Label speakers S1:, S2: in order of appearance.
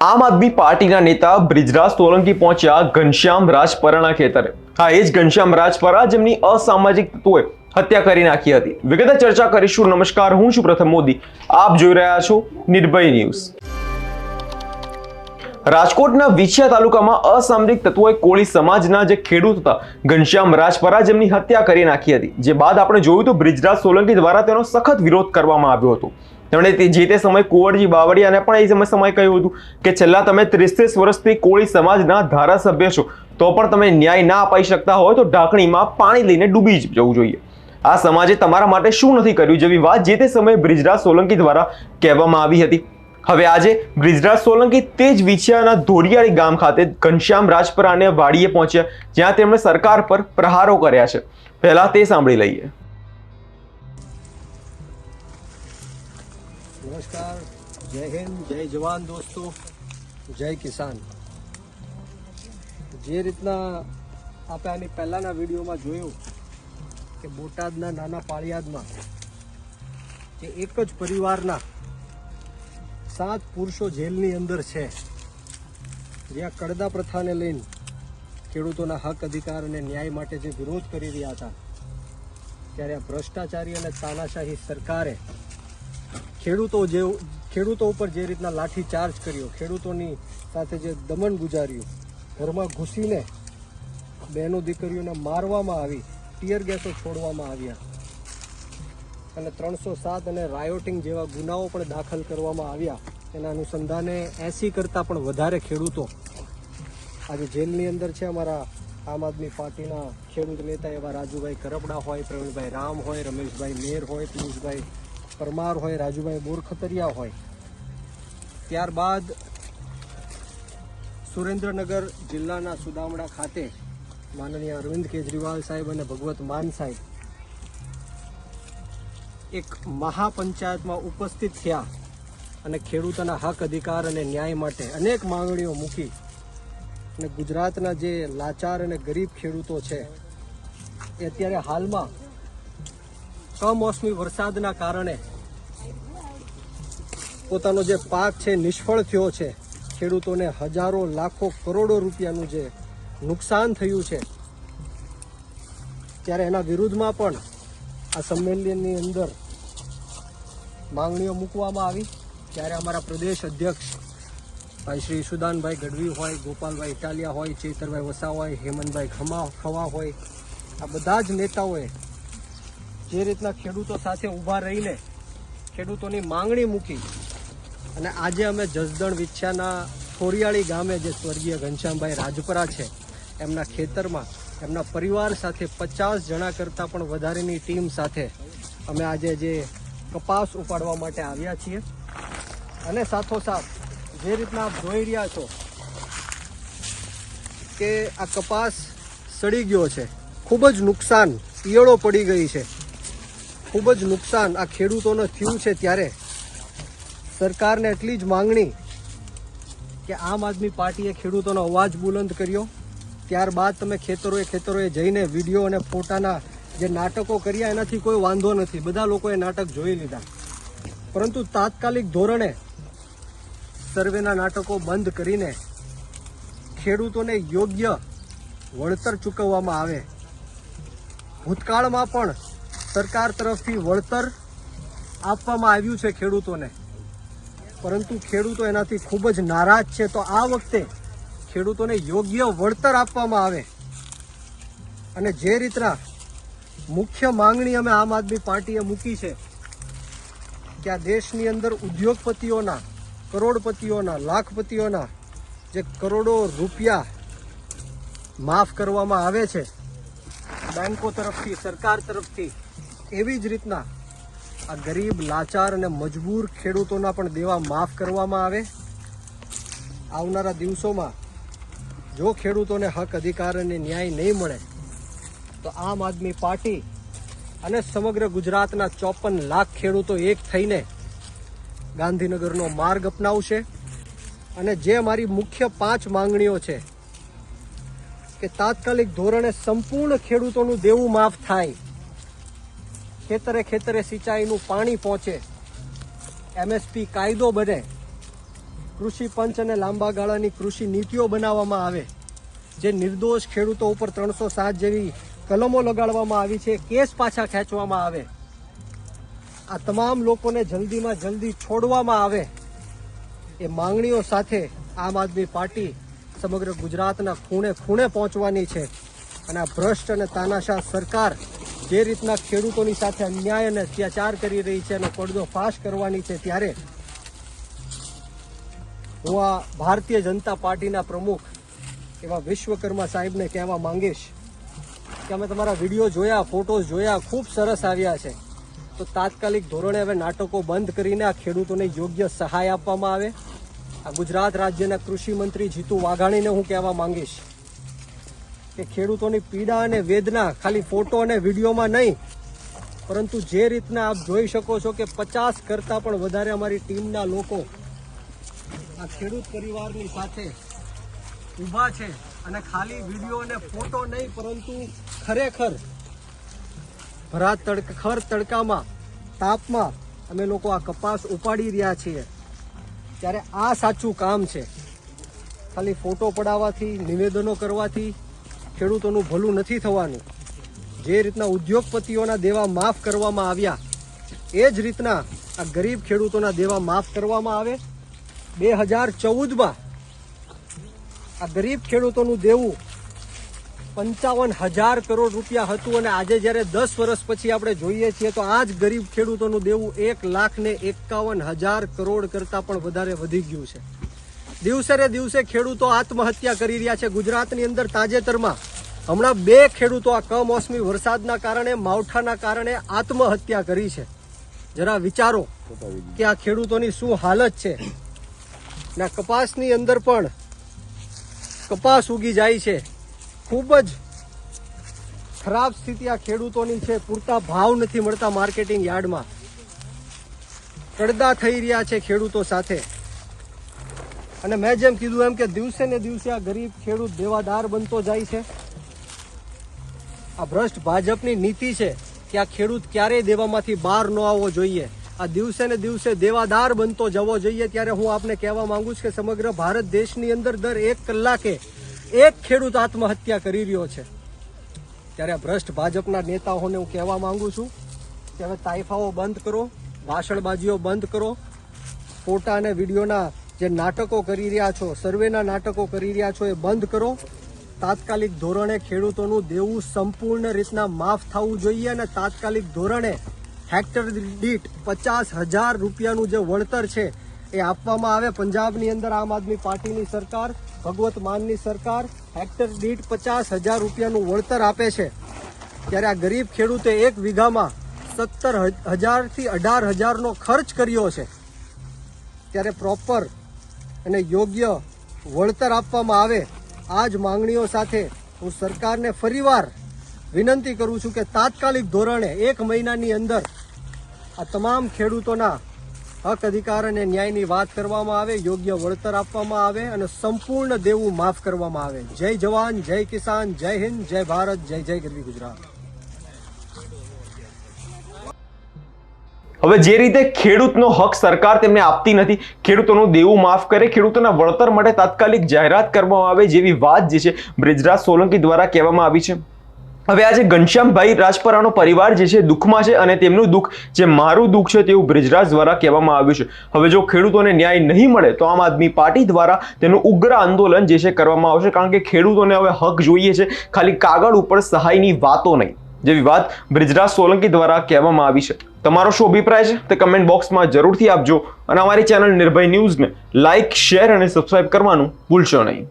S1: આમ આદમી પાર્ટીના નેતા બ્રિજરાજ સોલંકી પહોંચ્યા ઘનશ્યામ રાજપરાના ખેતરે. હા, એ જ ઘનશ્યામ રાજપરા જેમની અસામાજિક તત્વોએ હત્યા કરી નાખી હતી. વિગતે ચર્ચા કરીશું. નમસ્કાર, હું છું પ્રથમ મોદી. આપ જોઈ રહ્યા છો નિર્ભય ન્યૂઝ. રાજકોટના વિછિયા તાલુકામાં અસામરિક તત્વોએ કોળી સમાજના જે ખેડૂત હતા, ઘનશ્યામ રાજપરા જેમની હત્યા કરી નાખી હતી. જે બાદ આપણે જોયું તો બ્રિજરાજ સોલંકી દ્વારા તેનો સખત વિરોધ કરવામાં આવ્યો હતો. તેમણે જે તે સમયે કુંવરજી બાવળિયાને પણ એ સમય સમયે કહ્યું હતું કે છેલ્લા તમે ત્રીસ ત્રીસ વર્ષથી કોળી સમાજના ધારાસભ્ય છો, તો પણ તમે ન્યાય ના અપાઈ શકતા હોય તો ઢાંકણીમાં પાણી લઈને ડૂબી જવું જોઈએ. આ સમાજે તમારા માટે શું નથી કર્યું જેવી વાત જે તે સમયે બ્રિજરાજ સોલંકી દ્વારા કહેવામાં આવી હતી. હવે આજે બ્રિજરાજ સોલંકી તે જ વિછિયાના ધોરિયાળી ગામ ખાતે ઘનશ્યામ રાજપરાને વાડીએ પહોંચ્યા, જ્યાં તેમણે સરકાર પર પ્રહારો કર્યા છે. પહેલા તે સાંભળી લઈએ.
S2: નમસ્કાર. જય હિન્દ, જય જવાન દોસ્તો, જય કિસાન. જે રીતના આપણે આની પહેલાંના વિડીયોમાં જોયું કે બોટાદના નાના પાળિયાદમાં જે એક જ પરિવારના સાત પુરુષો જેલની અંદર છે, જ્યાં કડદા પ્રથાને લઈને ખેડૂતોના હક, અધિકાર અને ન્યાય માટે જે વિરોધ કરી રહ્યા હતા, ત્યારે ભ્રષ્ટાચારી અને તાનાશાહી સરકારે ખેડૂતો જે ખેડૂતો ઉપર જે રીતના લાઠી ચાર્જ કર્યો, ખેડૂતોની સાથે જે દમન ગુજાર્યું, ઘરમાં ઘૂસીને બહેનો દીકરીઓને મારવામાં આવી, ટીયર ગેસો છોડવામાં આવ્યા અને ત્રણસો સાત અને રાયોટિંગ જેવા ગુનાઓ પણ દાખલ કરવામાં આવ્યા. એના અનુસંધાને એસી કરતાં પણ વધારે ખેડૂતો આજે જેલની અંદર છે. અમારા આમ આદમી પાર્ટીના ખેડૂત નેતા એવા રાજુભાઈ કરપડા હોય, પ્રવીણભાઈ રામ હોય, રમેશભાઈ મેર હોય, પિયુષભાઈ પરમાર હોય, રાજુભાઈ બોરખતરિયા હોય. ત્યારબાદ સુરેન્દ્રનગર જિલ્લાના સુદામડા ખાતે માનનીય અરવિંદ કેજરીવાલ સાહેબ અને ભગવત માન સાહેબ એક મહાપંચાયતમાં ઉપસ્થિત થયા અને ખેડૂતોના હક, અધિકાર અને ન્યાય માટે અનેક માંગણીઓ મૂકી અને ગુજરાતના જે લાચાર અને ગરીબ ખેડૂતો છે, એ અત્યારે હાલમાં કમોસમી વરસાદના કારણે પોતાનો જે પાક છે, નિષ્ફળ થયો છે, ખેડૂતોને હજારો, લાખો, કરોડો રૂપિયાનું જે નુકસાન થયું છે, ત્યારે એના વિરુદ્ધમાં પણ આ સંમેલનની અંદર માંગણીઓ મૂકવામાં આવી. ત્યારે અમારા પ્રદેશ અધ્યક્ષ ભાઈ શ્રી સુદાનભાઈ ગઢવી હોય, ગોપાલભાઈ ઇટાલિયા હોય, ચેતરભાઈ વસા હોય, હેમંતભાઈ ખમા ખવા હોય, આ બધા જ નેતાઓએ જે રીતના ખેડૂતો સાથે ઊભા રહીને ખેડૂતોની માંગણી મૂકી અને આજે અમે જસદણ વિછ્યાના થોરિયાળી ગામે જે સ્વર્ગીય ઘનશ્યામભાઈ રાજપરા છે, એમના ખેતરમાં એમના પરિવાર સાથે પચાસ જણા કરતાં પણ વધારેની ટીમ સાથે અમે આજે જે કપાસ ઉપાડવા માટે આવ્યા છીએ. અને સાથોસાથ જે રીતના આપ જોઈ રહ્યા છો કે આ કપાસ સડી ગયો છે, ખૂબ જ નુકસાન, ઈયળો પડી ગઈ છે. ખૂબ જ નુકસાન આ ખેડૂતોને થયું છે ત્યારે. સરકારને એટલી જ માંગણી કે આમ આદમી પાર્ટીએ ખેડૂતોનો અવાજ બુલંદ કર્યો. ત્યારબાદ તમે ખેતરોએ ખેતરોએ જઈને વીડિયો અને ફોટાના જે નાટકો કર્યા એનાથી કોઈ વાંધો નથી. બધા લોકોએ નાટક જોઈ લીધા. પરંતુ તાત્કાલિક ધોરણે સર્વેના નાટકો બંધ કરીને ખેડૂતોને યોગ્ય વળતર ચૂકવવામાં આવે. ભૂતકાળમાં પણ સરકાર તરફથી વળતર આપવામાં આવ્યું છે ખેડૂતોને. પરંતુ ખેડૂતો એનાથી ખૂબ જ નારાજ છે. તો આ વખતે ખેડૂતોને યોગ્ય વળતર આપવામાં આવે. અને જે રીતના મુખ્ય માંગણી અમે આમ આદમી પાર્ટીએ મૂકી છે કે આ દેશની અંદર ઉદ્યોગપતિઓના, કરોડપતિઓના, લાખપતિઓના જે કરોડો રૂપિયા માફ કરવામાં આવે છે. બેંકો તરફથી, સરકાર તરફથી એવી જ રીતના આ ગરીબ, લાચાર અને મજબૂર ખેડૂતોના પણ દેવા માફ કરવામાં આવે. આવનારા દિવસોમાં જો ખેડૂતોને હક, અધિકાર અને ન્યાય નહીં મળે, તો આમ આદમી પાર્ટી અને સમગ્ર ગુજરાતના ચોપન લાખ ખેડૂતો એક થઈને ગાંધીનગરનો માર્ગ અપનાવશે. અને જે મારી મુખ્ય પાંચ માંગણીઓ છે કે તાત્કાલિક ધોરણે સંપૂર્ણ ખેડૂતોનું દેવું માફ થાય. ખેતરે ખેતરે સિંચાઈનું પાણી પહોંચે. એમએસપી કાયદો બને. કૃષિ પંચ અને લાંબા ગાળાની કૃષિ નીતિઓ બનાવવામાં આવે. જે નિર્દોષ ખેડૂતો ઉપર ત્રણસો સાત જેવી કલમો લગાડવામાં આવી છે, કેસ પાછા ખેંચવામાં આવે. આ તમામ લોકોને જલ્દીમાં જલ્દી છોડવામાં આવે. એ માંગણીઓ સાથે આમ આદમી પાર્ટી સમગ્ર ગુજરાતના ખૂણે ખૂણે પહોંચવાની છે. અને આ ભ્રષ્ટ અને તાનાશાહ સરકાર જે રીતના ખેડૂતોની સાથે અન્યાય અને અત્યાચાર કરી રહી છે અને પડદો ફાશ કરવાની છે ત્યારે હું આ ભારતીય જનતા પાર્ટીના પ્રમુખ એવા વિશ્વકર્મા સાહેબને કહેવા માંગીશ કે અમે તમારા વીડિયો જોયા, ફોટોઝ જોયા, ખૂબ સરસ આવ્યા છે. તો તાત્કાલિક ધોરણે હવે નાટકો બંધ કરીને આ ખેડૂતોને યોગ્ય સહાય આપવામાં આવે. આ ગુજરાત રાજ્યના કૃષિ મંત્રી જીતુ વાઘાણીને હું કહેવા માંગીશ. કે ખેડૂતોની પીડા અને વેદના ખાલી ફોટો અને વિડીયોમાં નહીં, પરંતુ જે રીતના આપ જોઈ શકો છો કે પચાસ કરતાં પણ વધારે અમારી ટીમના લોકો આ ખેડૂત પરિવારની સાથે ઊભા છે અને ખાલી વીડિયો અને ફોટો નહીં, પરંતુ ખરેખર ભરા તડક, ખર તડકામાં, તાપમાં અમે લોકો આ કપાસ ઉપાડી રહ્યા છીએ. ત્યારે આ સાચું કામ છે. ખાલી ફોટો પડાવવાથી, નિવેદનો કરવાથી ખેડૂતોનું ભલું નથી થવાનું. જે રીતના ઉદ્યોગપતિઓના દેવા માફ કરવામાં આવ્યા, એ જ રીતના આ ગરીબ ખેડૂતોના દેવા માફ કરવામાં આવે. બે હજાર ચૌદમાં આ ગરીબ ખેડૂતોનું દેવું પંચાવન હજાર કરોડ રૂપિયા હતું અને આજે જ્યારે દસ વર્ષ પછી આપણે જોઈએ છીએ તો આ જ ગરીબ ખેડૂતોનું દેવું એક લાખ ને એકાવન હજાર કરોડ કરતાં પણ વધારે વધી ગયું છે. દિવસે ને દિવસે ખેડૂતો આત્મહત્યા કરી રહ્યા છે ગુજરાતની અંદર તાજેતરમાં. હમણાં બે ખેડૂતો આ કમોસમી વરસાદના કારણે, માવઠાના કારણે આત્મહત્યા કરી છે. જરા વિચારો કે આ ખેડૂતોની શું હાલત છે. ને, કપાસની અંદર પણ કપાસ ઉગી જાય છે. ખૂબ જ ખરાબ સ્થિતિ આ ખેડૂતોની છે. પૂરતા ભાવ નથી મળતા માર્કેટિંગ યાર્ડમાં. કડદા થઈ રહ્યા છે ખેડૂતો સાથે. અને મેં જેમ કીધું એમ કે દિવસે ને દિવસે આ ગરીબ ખેડૂત દેવાદાર બનતો જાય છે. આ ભ્રષ્ટ ભાજપની નીતિ છે કે આ ખેડૂત ક્યારેય દેવામાંથી બહાર ન આવવો જોઈએ. આ દિવસે ને દિવસે દેવાદાર બનતો જવો જોઈએ ત્યારે હું આપને કહેવા માંગુ છું કે સમગ્ર ભારત દેશની અંદર દર એક કલાકે એક ખેડૂત આત્મહત્યા કરી રહ્યો છે. ત્યારે ભ્રષ્ટ ભાજપના નેતાઓને હું કહેવા માંગુ છું કે હવે તાઇફાઓ બંધ કરો ભાષણબાજીઓ બંધ કરો, ફોટા અને વિડીયોના જે નાટકો કરી રહ્યા છો, સર્વેના નાટકો કરી રહ્યા છો, એ બંધ કરો. તાત્કાલિક ધોરણે ખેડૂતોનું દેવું સંપૂર્ણ રીતના માફ થવું જોઈએ અને તાત્કાલિક ધોરણે હેક્ટર દીઠ પચાસ હજાર રૂપિયાનું જે વળતર છે, એ આપવામાં આવે. પંજાબની અંદર આમ આદમી પાર્ટીની સરકાર, ભગવત માનની સરકાર હેક્ટર દીઠ પચાસ હજાર રૂપિયાનું વળતર આપે છે. ત્યારે આ ગરીબ ખેડૂતે એક વીઘામાં સત્તર હજારથી અઢાર હજારનો ખર્ચ કર્યો છે. ત્યારે પ્રોપર અને યોગ્ય વળતર આપવામાં આવે, આ જ માંગણીઓ સાથે હું સરકારને ફરીવાર વિનંતી કરું છું કે તાત્કાલિક ધોરણે એક મહિનાની અંદર આ તમામ ખેડૂતોના હક, અધિકાર અને ન્યાયની વાત કરવામાં આવે, યોગ્ય વળતર આપવામાં આવે અને સંપૂર્ણ દેવું માફ કરવામાં આવે. જય જવાન, જય કિસાન, જય હિન્દ, જય ભારત, જય જય ગરવી ગુજરાત.
S1: હવે જે રીતે ખેડૂતનો હક સરકાર તેમને આપતી નથી, ખેડૂતોનું દેવું માફ કરે, ખેડૂતોના વળતર માટે તાત્કાલિક જાહેરાત કરવામાં આવે જેવી વાત જે છે બ્રિજરાજ સોલંકી દ્વારા કહેવામાં આવી છે. હવે આજે ઘનશ્યામભાઈ રાજપરાનો પરિવાર જે છે દુઃખમાં છે અને તેમનું દુઃખ જે મારું દુઃખ છે તેવું બ્રિજરાજ દ્વારા કહેવામાં આવ્યું છે. હવે જો ખેડૂતોને ન્યાય નહીં મળે તો આમ આદમી પાર્ટી દ્વારા તેનું ઉગ્ર આંદોલન જે છે કરવામાં આવશે કારણ કે ખેડૂતોને હવે હક જોઈએ છે, ખાલી કાગળ ઉપર સહાયની વાતો નહીં, જેવી વાત બ્રિજરાજ સોલંકી દ્વારા કહેવામાં આવી છે. તમારો શું અભિપ્રાય છે તે કમેન્ટ બોક્સમાં જરૂરથી આપજો અને અમારી ચેનલ નિર્ભય ન્યૂઝને લાઇક શેર અને સબસ્ક્રાઇબ કરવાનું ભૂલશો નહીં.